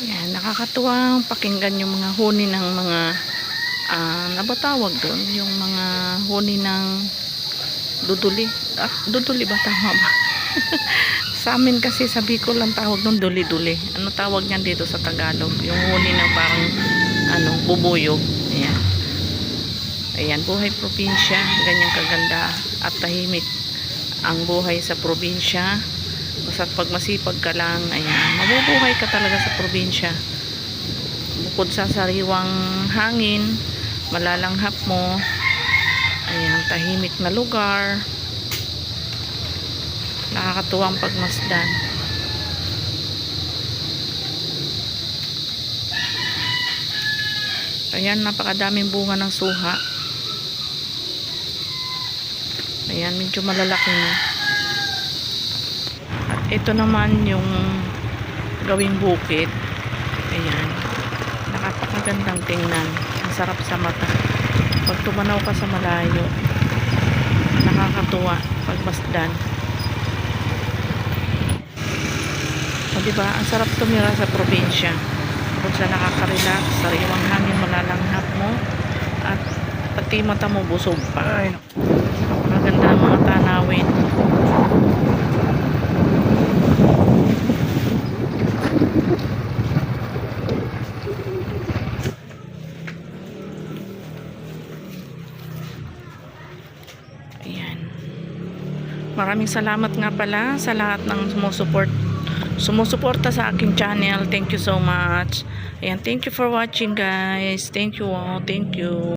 Yan, nakakatuwang pakinggan yung mga huni ng mga ah nabatawag doon, yung mga huni ng duduli. Ah, duduli ba tama ba? sa amin kasi sa Bicol lang tawag doon duli-duli. Ano tawag niyan dito sa Tagalog? Yung huni ng parang ano, bubuyog. Ayan. Ayan, buhay probinsya, ganyang kaganda at tahimik ang buhay sa probinsya. Basta pag masipag ka lang, ayan, mabubuhay ka talaga sa probinsya. Bukod sa sariwang hangin, malalanghap mo, ayan, tahimik na lugar, nakakatuwang pagmasdan. Ayan, napakadaming bunga ng suha. Ayan, medyo malalaki na. Ito naman yung gawing bukid. Ayan. Nakapakagandang tingnan. Ang sarap sa mata. Pag tumanaw ka sa malayo, nakakatuwa pagmasdan. O diba, ang sarap tumira sa probinsya. Kung sa nakaka-relax, sariwang hangin malalanghap mo, at pati mata mo busog pa. Maganda ang mga tanawin. Ayan. Maraming salamat nga pala sa lahat ng sumusuport sumusuporta sa aking channel. Thank you so much. Ayan, thank you for watching guys. Thank you all. Thank you.